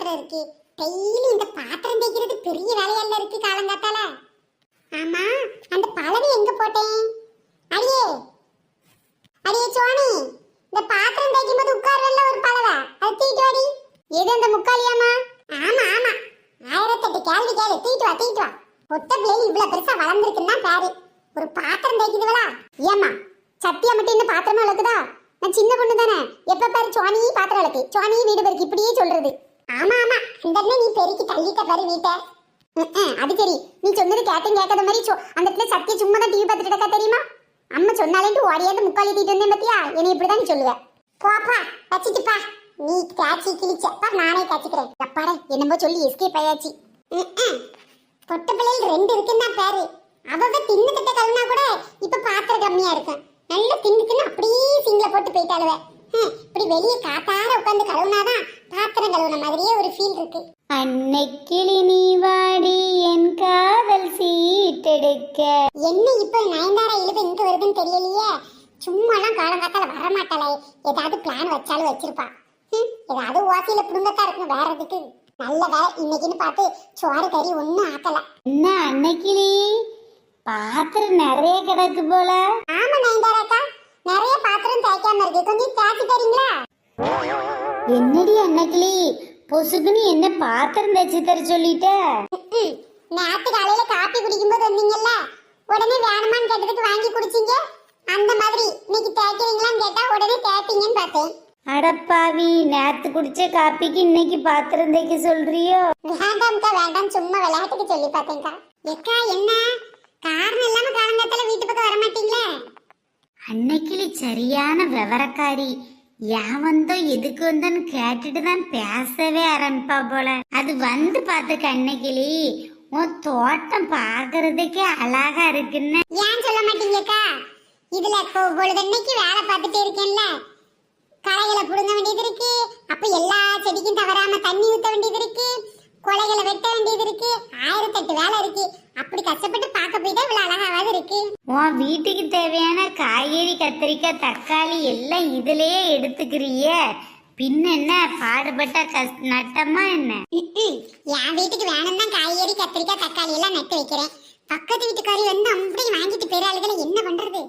பாத்திரம் இருக்கு. டெய்லி இந்த பாத்திரம் தேய்க்கிறது பெரிய வேலையல்ல இருக்கு காலங்காத்தால. ஆமா அந்த பழவி எங்க போட்டேன்? அடியே அடியே சோனி இந்த பாத்திரம் தேய்க்கும் போது உட்கார்ல ஒரு பழவை? அது தூக்கிட்டு வாடி. எது அந்த முக்காலியாமா? ஆமா ஆமா. ஆயிரத்தெட்டு கேள்வி கேளு. தூக்கிட்டு வா தூக்கிட்டு வா. ஒத்த பிள்ளைங்க இவ்வளவு பெருசா வளர்ந்துருக்குன்னா பேரு. ஒரு பாத்திரம் தேய்க்குதுவளா? ஏமா சத்தியா மட்டும் இன்னும் பாத்திரமா விளக்குதா நான் சின்ன பொண்ணு தானே எப்ப பாரு சுவாமி பாத்திரம் விளக்கு சுவாமி வீடு பெருக்கு. இப்படியே சொல்றது. ஆமா ஆமா. அந்த நீ பெருக்கி தள்ளிட்ட பாரு வீட்டை. அது சரி. நீ சொன்னது கேட்டும் கேட்காத மாதிரி சோ அந்த இடத்துல சத்திய சும்மா தான் டிவி பார்த்துட்டு இருக்கா தெரியுமா? அம்மா சொன்னாலேட்டு ஓடியாந்து முக்கால் தீட்டு வந்தேன் பத்தியா? என்னை இப்படிதான் நீ சொல்லுவ. போப்பா வச்சுட்டுப்பா நீ காய்ச்சி கிழிச்சப்பா நானே காய்ச்சிக்கிறேன் அப்பாடா என்னமோ சொல்லி எஸ்கேப் ஆயாச்சு. பொட்ட பிள்ளைகள் ரெண்டு இருக்குன்னா பேரு. அவ தின்னு திட்ட கழுனா கூட இப்ப பாத்திரம் கம்மியா இருக்கும். நல்லா தின்னு தின்னு அப்படியே சிங்கில போட்டு போயிட்டாளுவேன் இப்படி வெளியே காத்தார உட்காந்து கழுவுனாதான் பாத்திரம் கழுவுன மாதிரியே ஒரு ஃபீல் இருக்கு. அன்னைக்கிளி நீ வாடி என் காதல் சீட்டெடுக்க. என்ன இப்ப நயன்தாரா இழுது இங்க வருதுன்னு தெரியலையே? சும்மாலாம் காலங்காத்தால வரமாட்டாளே. ஏதாவது பிளான் வச்சாலும் வச்சிருப்பா. ஏதாவது ஓசையில புடுங்கத்தான் இருக்கும் வேற எதுக்கு? நல்ல வேலை இன்னைக்குன்னு பார்த்து சோறு கறி ஒன்னும் ஆக்கல. என்ன அன்னைக்கிளி பாத்திரம் நிறைய கிடக்கு போல. ஆமா நயன்தாராக்கா. நிறைய பாத்திரம் தேய்க்காம இருக்கு. கொஞ்சம் தேய்ச்சி தரீங்களா? என்னடி அன்னைக்கிளி பொசுக்குன்னு என்ன பாத்திரம் தச்சு தர சொல்லிட்ட. நேத்து காலையில காப்பி குடிக்கும்போது வந்தீங்கல்ல? உடனே வேணுமான்னு கேட்டதுக்கு வாங்கி குடிச்சீங்க. அந்த மாதிரி இன்னைக்கு தேய்க்கிறீங்களான்னு கேட்டா உடனே தேய்ப்பீங்கன்னு பார்த்தேன். அடப்பாவி நேத்து குடிச்ச காப்பிக்கு இன்னைக்கு பாத்திரம் தைக்க சொல்றியோ? வேண்டாம்க்கா வேண்டாம். சும்மா விளையாட்டுக்கு சொல்லி பார்த்தேன்க்கா. எக்கா என்ன? காரணம் இல்லாம காலங்காத்தால வீட்டு பக்கம் வர மாட்டீங்களே அன்னைக்கிளி சரியான விவரக்காரி. ஏன் வந்தோ எதுக்கு வந்தோன்னு கேட்டுட்டு தான் பேசவே ஆரம்பிப்பா போல. அது வந்து பார்த்துக்க அன்னைக்கிளி உன் தோட்டம் பார்க்கறதுக்கே அழகா இருக்குன்னு. ஏன் சொல்ல மாட்டீங்கக்கா? இதுல இப்போ பொழுதன்னைக்கு வேலை பார்த்துட்டே இருக்கேன்ல. களைகளை புடுங்க வேண்டியது இருக்கு. அப்ப எல்லா செடிக்கும் தவறாம தண்ணி ஊத்த வேண்டியது இருக்கு. கொலைகளை வெட்ட வேண்டியது இருக்கு. ஆயிரத்தெட்டு வேலை இருக்கு. அப்படி கஷ்டப்பட்டு பார்க்க போய் தான் இவ்வளவு அழகாவது இருக்கு. உன் வீட்டுக்கு தேவையான காய்கறி கத்திரிக்காய் தக்காளி எல்லாம் இதுலயே எடுத்துக்கிறிய. பின்ன என்ன? பாடுபட்ட கஸ் நட்டமா என்ன. என் வீட்டுக்கு வேணும் தான் காய்கறி கத்திரிக்காய் தக்காளி எல்லாம் நட்டு வைக்கிறேன். பக்கத்து வீட்டுக்காரி வந்து அப்படியே வாங்கிட்டு போயிடாளுகளை என்ன பண்றது?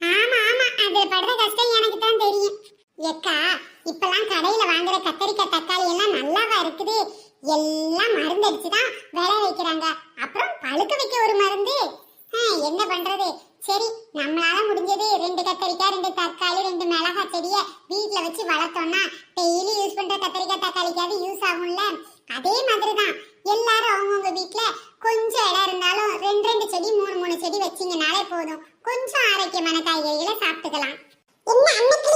ஆமா ஆமா. அது படுற கஷ்டம் எனக்கு தான் தெரியும். ஏக்கா இப்பெல்லாம் கடையில வாங்குற கத்தரிக்காய் தக்காளி எல்லாம் நல்லாவா இருக்குது? எல்லாம் மருந்து தான் விளை வைக்கிறாங்க. அப்புறம் பழுக்க வைக்க ஒரு மருந்து. என்ன பண்றது? சரி நம்மளால முடிஞ்சது ரெண்டு கத்தரிக்காய் ரெண்டு தக்காளி ரெண்டு மிளகா செடிய வீட்டுல வச்சு வளர்த்தோம்னா டெய்லி யூஸ் பண்ற கத்தரிக்காய் தக்காளிக்காவது யூஸ் ஆகும்ல? அதே மாதிரி தான் எல்லாரும் அவங்கவுங்க வீட்டுல கொஞ்சம் இடம் இருந்தாலும் ரெண்டு ரெண்டு செடி மூணு மூணு செடி வச்சீங்கனாலே போதும். கொஞ்சம் ஆரோக்கியமான காய்கறிகளை சாப்பிட்டுக்கலாம். என்ன அன்னைக்கு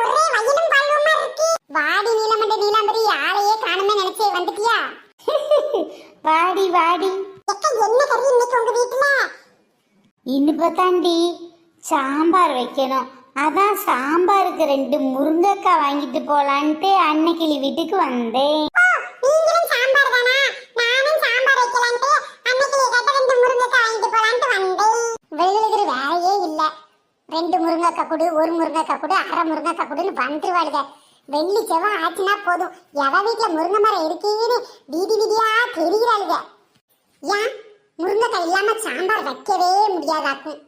ஒரே வயலும் பால்வமா இருக்கு? வாடி நீலமண்ட நீலாம்பரி ஆளையே காணுமே நினைச்சே வந்துட்டியா? வாடி வாடி. அக்கா என்ன கறி இன்னைக்கு உங்க வீட்டுல? இனிப்ப தாண்டி சாம்பார் வைக்கணும். அதான் சாம்பாருக்கு ரெண்டு முருங்கைக்காய் வாங்கிட்டு போலான்ட்டு அன்னைக்கிளி வீட்டுக்கு வந்தேன். வேலையே இல்ல. ரெண்டு முருங்கைக்காய் கொடு ஒரு முருங்கைக்காய் கொடு அரை முருங்கைக்காய் கொடுன்னு வந்துருவாளுங்க வெள்ளி செவ்வாய் ஆச்சுன்னா போதும். எவ வீட்டுல முருங்கை மரம் இருக்குன்னு வீதி வீதியா தெரிகிறாளுங்க ஏன்? முருங்கைக்காய் இல்லாம சாம்பார் வைக்கவே முடியாதாக்கும்.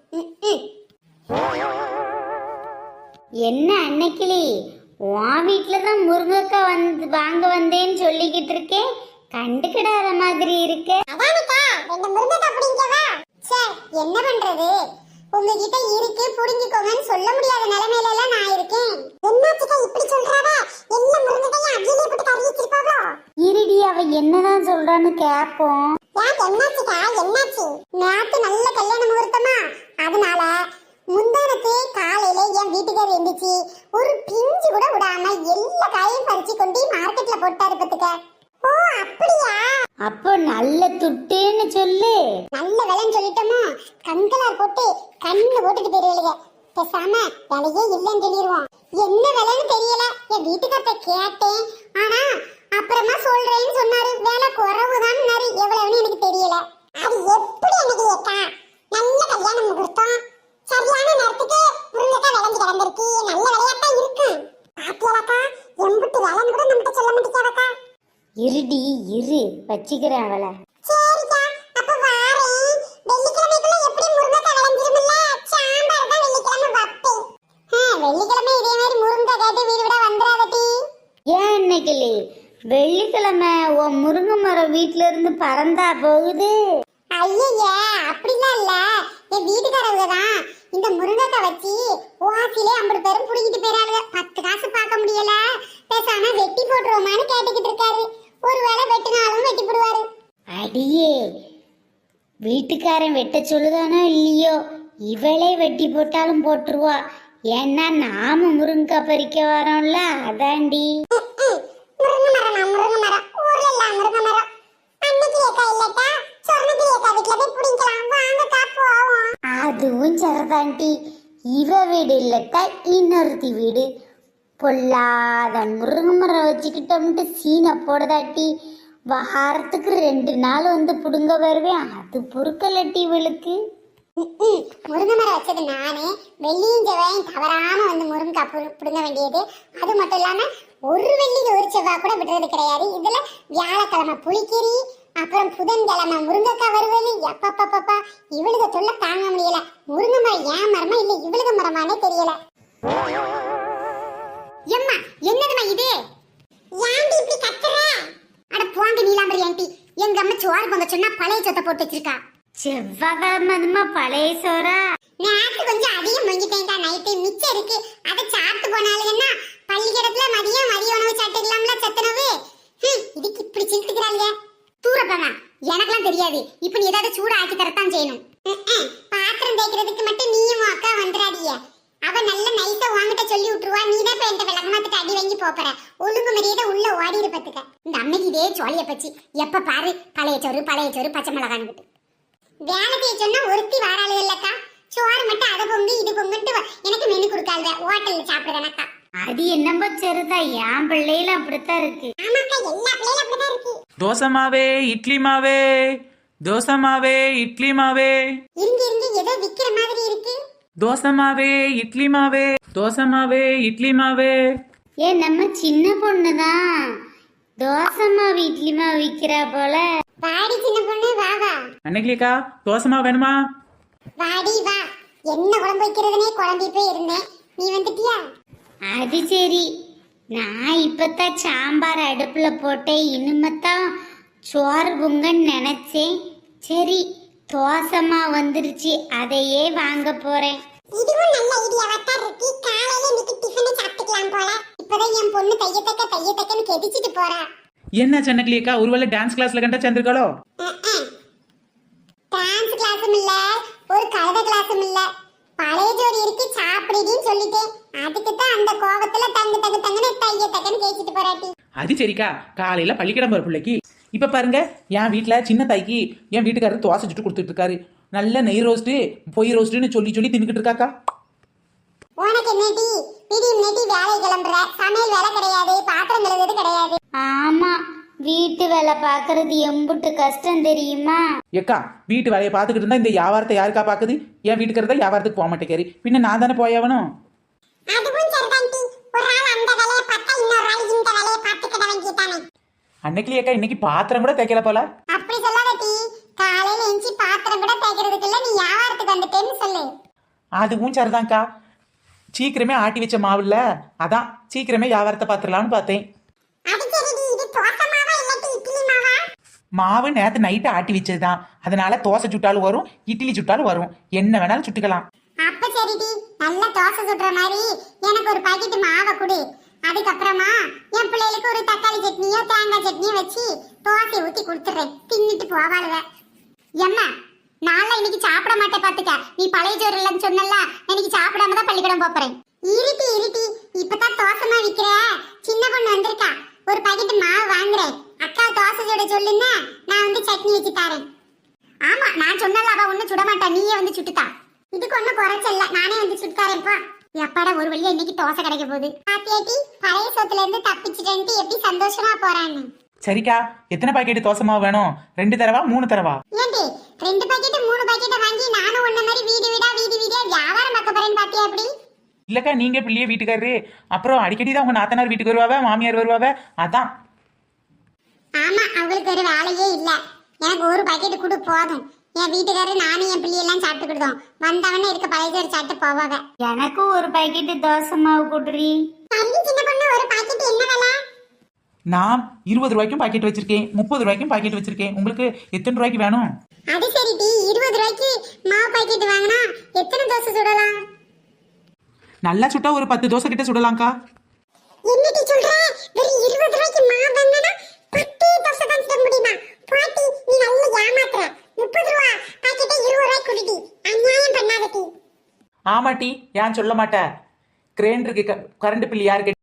என்ன அன்னைக்கிளி? உன் வீட்டுல தான் முருங்கைக்காய் வந்து வாங்க வந்தேன்னு சொல்லிக்கிட்டு இருக்கேன் கண்டுக்கிடாத மாதிரி இருக்கே. அதானுக்கா ரெண்டு முருங்கைக்காய் பிடிங்கவா சே என்ன பண்றது? உங்ககிட்ட இருக்கு புடிங்கிக்கோங்கன்னு சொல்ல முடியாத நிலைமையில எல்லாம் நான் இருக்கேன். என்னாச்சுக்கா இப்படி சொல்றாவ? எல்லா முருங்கைக்காயும் அடியிலே போட்டு கறி வச்சிருப்பாவோ? இருடி அவ என்னதான் சொல்றான்னு கேப்போம். ஏன் என்னாச்சுக்கா? என்னாச்சு நேத்து நல்ல கல்யாண முகூர்த்தமா அதனால முந்தானத்து காலையில என் வீட்டுக்காரர் எந்திரிச்சு ஒரு பிஞ்சு கூட விடாம எல்லா காயும் பறிச்சு கொண்டு மார்க்கெட்ல போட்டாரு பத்துக்க ஓ அப்படியா அப்போ நல்ல துட்டுன்னு சொல்லு நல்ல விலைன்னு சொல்லிட்டோமோ கண்களார் போட்டு கண்ணு போட்டுட்டு போயிருவீங்க பேசாம விலையே இல்லைன்னு சொல்லிடுவோம் என்ன விலைன்னு தெரியல. என் வீட்டுக்கார்ட்ட கேட்டேன். ஆனா அப்புறமா சொல்றேன்னு சொன்னாரு. வேலை குறவுதான் எவ்வளவுன்னு எனக்கு தெரியல. அது எப்படி எனக்கு ஏக்கா நல்ல கல்யாணம் முகூர்த்தம். சரியான நேரத்துக்கு முருங்கைக்காய் விளைஞ்சு கிடந்திருக்கு. நல்ல விளையாட்டா இருக்கு. பாத்தியலக்கா எம்புட்டு வேலைன்னு கூட நம்மகிட்ட சொல்ல மாட்டேங்காக்கா இருடி இரு. வச்சுக்கிறேன் அவளை சரிக்கா அப்ப வாரேன் வெள்ளிக்கிழமைக்குள்ள எப்படி முருங்கைக்காய் விளைஞ்சிருமில்ல சாம்பார் தான் வெள்ளிக்கிழமை வைப்பேன் ஆ, வெள்ளிக்கிழமை இதே மாதிரி முருங்கை கேட்டு வீடு விட வந்துடாதட்டி ஏன் இன்னைக்கு வெள்ளிக்கிழமை உன் முருங்கை மரம் வீட்ல இருந்து பறந்தா போகுது. ஐயய்ய அப்படிலாம் இல்ல. என் வீட்டுக்காரவங்க தான். இந்த முருங்கைக்காய் வச்சு ஓசிலே ஐம்பது பேரும் புடிக்கிட்டு போயிறாங்க பத்து காசு பார்க்க முடியல. பேசாம வெட்டி போட்டுருவோமான்னு கேட்டுக்கிட்டு இருக்காரு. ஒருவேளை வெட்டினாலும் வெட்டி போடுவாரு அடியே வீட்டுக்காரன் வெட்ட சொல்லுதானோ இல்லையோ? இவளே வெட்டி போட்டாலும் போட்டுருவா. ஏன்னா நாம முருங்கக்காய் பறிக்க வரோம்ல அதாண்டி முருங்கை மரம் நான் முருங்கை மரம் ஊர்ல இல்ல முருங்கை மரம் அன்னைக்கு ஏக்கா இல்லட்டா சொர்ணகிரி ஏக்கா வீட்டுல போய் பிடிக்கலாம் வாங்கக்கா போவோம் தாண்டி இவ வீடு இல்லட்டா இன்னொருத்தி வீடு. பொல்லாத முருங்கை மரம் வச்சுக்கிட்டோம்ட்டு சீனை போடுதாட்டி. வாரத்துக்கு ரெண்டு நாள் வந்து புடுங்க வருவேன். அது பொறுக்கலட்டி இவளுக்கு. முருங்கை மரம் வச்சது நானே. வெள்ளியும் செவ்வாயும் தவறாம வந்து முருங்கைக்காய் புடு- பிடுங்க வேண்டியது. அது மட்டும் இல்லாம ஒரு வெள்ளிக்கு ஒரு செவ்வாய் கூட விடுறது கிடையாது. இதுல வியாழக்கிழமை புளிக்கறி அப்புறம் புதன்கிழமை முருங்கைக்காய் வருவது. எப்பப்பப்பா இவளுக்கு சொல்ல தாங்க முடியல. முருங்கை மரம் ஏன் மரமா இல்ல? இவளுக மரமானே தெரியல. எம்மா என்னதுமா இது? ஏன்டி இப்படி கத்துற? அட போங்க நீலாம்பரி ஆண்டி எங்க அம்மா சோறு பொங்க சொன்னா பழைய சொத்தை போட்டு வச்சிருக்கா. செவ்வாய்க்கிழமை அதுமா பழைய சோறா? நேத்து கொஞ்சம் அதிகம் வாங்கிட்டேன்டா நைட்டு மிச்சம் இருக்கு. அதை சாப்பிட்டு போனாலுங்கன்னா பள்ளிக்கூடத்துல மதியம் மதிய உணவு சாப்பிட்டுக்கலாம்ல சத்துணவு இதுக்கு இப்படி சிரித்துக்கிறாங்க தூரப்பமா எனக்கெல்லாம் தெரியாது. இப்ப நீ ஏதாவது சூடு ஆக்கி தரத்தான் செய்யணும். ம், ம். பாத்திரம் தேய்க்கிறதுக்கு மட்டும் நீயும் அக்கா வந்துடாதீங்க. அவ நல்ல நைஸா வாங்கிட்ட சொல்லி விட்டுருவா. நீ தான் இப்ப என்கிட்ட விளக்கமாத்துட்டு அடி வாங்கி போற. ஒழுங்கு மரியாதை உள்ள ஓடி இருப்பதுக்க இந்த அம்மைக்கு இதே சோழிய பச்சு. எப்ப பாரு பழைய சோறு பழைய சோறு பச்சை மிளகான்னு வேலை செய்ய சொன்னா ஒருத்தி வாராளு இல்லக்கா. சோறு மட்டும் அதை பொங்கு இது பொங்குன்ட்டு எனக்கு மெனு கொடுக்காத. ஹோட்டல்ல சாப்பிடுறேனக்கா அது என்னமோ சரிதா என் பிள்ளையில அப்படித்தான் இருக்கு. ஆமாக்கா எல்லா பிள்ளைகளும் அப்படிதான் இருக்கு. தோசை மாவே இட்லி மாவே. தோசை மாவே இட்லி மாவே. இருங்க இருங்க ஏதோ விக்கிற மாதிரி இருக்கு. தோசை மாவே இட்லி மாவே. தோசை மாவே இட்லி மாவே. ஏ நம்ம சின்ன பொண்ணுதான் தோசைமா வீட்லிமா விக்கிறா போல. வாடி சின்ன பொண்ணு வா வா. அன்னைக்கிலேக்கா தோசை மாவு வேணுமா? வாடி வா. என்ன குழம்பு வைக்கிறதுனே குழம்பி போய் இருந்தேன். நீ வந்துட்டியா? அது சரி. நான் இப்பத்தான் சாம்பார் அடுப்புல போட்டேன். இனிமேத்தான் சோறு பொங்கன்னு நினைச்சேன். சரி தோசைமா வந்துருச்சு. அதையே வாங்க போறேன். இதுவும் நல்ல ஐடியாவா தான் இருக்கு காலையில இன்னைக்கு டிஃபனை சாப்பிட்டுக்கலாம் போல. இப்பதான் என் பொண்ணு தைய தக்க தைய தக்கன்னு கெதிச்சிட்டு போறா. என்ன சென்னக்கிலேக்கா ஒருவேளை டான்ஸ் கிளாஸ்ல கண்டா சேர்ந்துருக்காளோ? டான்ஸ் கிளாஸும் இல்ல ஒரு கவிதை கிளாஸும் இல்ல. பழைய ஜோடி இருக்கு சாப்பிடுடின்னு சொல்லிட்டேன். அதுக்கு தான் அந்த கோவத்துல தங்கு தங்கு தங்குன்னு தைய தக்கன்னு கேச்சிட்டு போறாட்டி அது சரிக்கா. காலையில பள்ளிக்கிடம் போற பிள்ளைக்கு இப்ப பாருங்க என் வீட்ல சின்ன தாய்க்கு என் வீட்டுக்காரர் தோசை சுட்டு கொடுத்துட்டு இருக்காரு நல்ல நெய் ரோஸ்ட்டு பொய் ரோஸ்ட்டுன்னு சொல்லி சொல்லி தின்னுக்கிட்டு இருக்காக்கா? உனக்கு என்னடி? விடியும் நெட்டி வேலை கிளம்புற. சமையல் வேலை கிடையாது பாத்திரம் கழுவுறது கிடையாது. ஆமா வீட்டு வேலை பார்க்கறது எம்புட்டு கஷ்டம் தெரியுமா? ஏக்கா வீட்டு வேலையை பார்த்துக்கிட்டு இருந்தா இந்த வியாபாரத்தை யாருக்கா பார்க்குது? என் வீட்டுக்காரர் தான் வியாபாரத்துக்கு போக மாட்டேங்காரு பின்ன நான் தானே போயாவணும் அதுவும் சரிதான்டி ஒரு ஆள் அந்த வேலையை பார்த்தா இன்னொரு ஆள் இந்த வேலையை பார்த்துக்கிட வேண்டியதானே அன்னைக்கு ஏக்கா இன்னைக்கு பாத்திரம் கூட தைக்கல போல. அப்படி சொல்லாதடி காலையில எஞ்சி பாத்திரம் கூட தேய்க்கிறதுக்கு இல்ல நீ வியாபாரத்துக்கு வந்துட்டேன்னு சொல்லு. அதுவும் சரிதான்க்கா. சீக்கிரமே ஆட்டி வச்ச மாவுல அதான் சீக்கிரமே வியாபாரத்தை பார்த்துடலாம்னு பார்த்தேன். மாவு நேற்று நைட்டு ஆட்டி வச்சதுதான். அதனால தோசை சுட்டாலும் வரும் இட்லி சுட்டாலும் வரும். என்ன வேணாலும் சுட்டுக்கலாம். அப்ப சரிடி நல்ல தோசை சுடுற மாதிரி எனக்கு ஒரு பாக்கெட் மாவை கொடு. அதுக்கப்புறமா என் பிள்ளைகளுக்கு ஒரு தக்காளி சட்னியோ தேங்காய் சட்னியோ வச்சு தோசை ஊத்தி கொடுத்துறேன் தின்னுட்டு போவாளுவ எம்மா நாளை இன்னைக்கு சாப்பிட மாட்டேன் பாத்துக்க. நீ பழைய சோறு இல்லைன்னு சொன்னல இன்னைக்கு சாப்பிடாம தான் பள்ளிக்கூடம் போறேன். இருட்டி இருட்டி இப்பதான் தோசைமா விக்கிற. சின்ன பொண்ணு வந்திருக்கா. ஒரு பாக்கெட் மாவு வாங்குறேன். அக்கா தோசை சுட சொல்லுன்னா நான் வந்து சட்னி வச்சு தரேன். ஆமா நான் சொன்னல அவ ஒண்ணு சுட மாட்டா. நீயே வந்து சுட்டுத்தா. இதுக்கு ஒண்ணும் குறைச்சல்ல. நானே வந்து சுட்டுத்தாரேன்ப்பா எப்பாடா ஒரு வழியா இன்னைக்கு தோசை கிடைக்க போகுது? பாத்தியாட்டி பழைய சோத்துல இருந்து தப்பிச்சுட்டேன்ட்டு எப்படி சந்தோஷமா போறான்னு? சரிக்கா எத்தனை பாக்கெட் தோசை மாவு வேணும்? ரெண்டு தரவா மூணு தரவா? ஏண்டி ரெண்டு பாக்கெட் மூணு பாக்கெட்டை வாங்கி நானும் உன்ன மாதிரி வீடு வீடா வீடு வீடா வியாபாரம் பார்க்க போறேன்னு பாத்தியா அப்படி இல்லக்கா நீங்க பிள்ளைய வீட்டுக்காரரு. அப்புறம் அடிக்கடி தான் உங்க நாத்தனார் வீட்டுக்கு வருவாவ மாமியார் வருவாவ? அதான். ஆமா அவங்களுக்கு ஒரு வேலையே இல்ல. எனக்கு ஒரு பாக்கெட் கொடு போதும். என் வீட்டுக்காரர் நானும் என் பிள்ளையெல்லாம் சாப்பிட்டுக்கிட்டோம் வந்தவனே இருக்க பழைய சாப்பிட்டு போவாங்க எனக்கும் ஒரு பாக்கெட்டு தோசை மாவு கொடுறி. தள்ளி சின்ன பொண்ணு ஒரு பாக்கெட் என்ன விலை? நான் இருபது ரூபாய்க்கும் பாக்கெட் வச்சிருக்கேன். முப்பது ரூபாய்க்கும் பாக்கெட் வச்சிருக்கேன். உங்களுக்கு எத்தனை ரூபாய்க்கு வேணும்? அது சரி டி. இருபது ரூபாய்க்கு மாவு பாக்கெட் வாங்கினா எத்தனை தோசை சுடலாம்? நல்லா சுட்டா ஒரு பத்து தோசை கிட்ட சுடலாம்க்கா. என்னடி சொல்ற? வெறும் இருபது ரூபாய்க்கு மாவு வாங்கினா பத்து தோசை தான் சுட முடியுமா? பாட்டி நீ நல்ல ஏமாத்துற. முப்பது ரூபா. பாக்கெட்டை இருபது ரூபாய்க்கு குடிடி. அநியாயம் பண்ணாதடி ஆமாட்டி ஏன் சொல்ல மாட்டேன் கிரைண்டருக்கு கரண்ட் பில் யாரு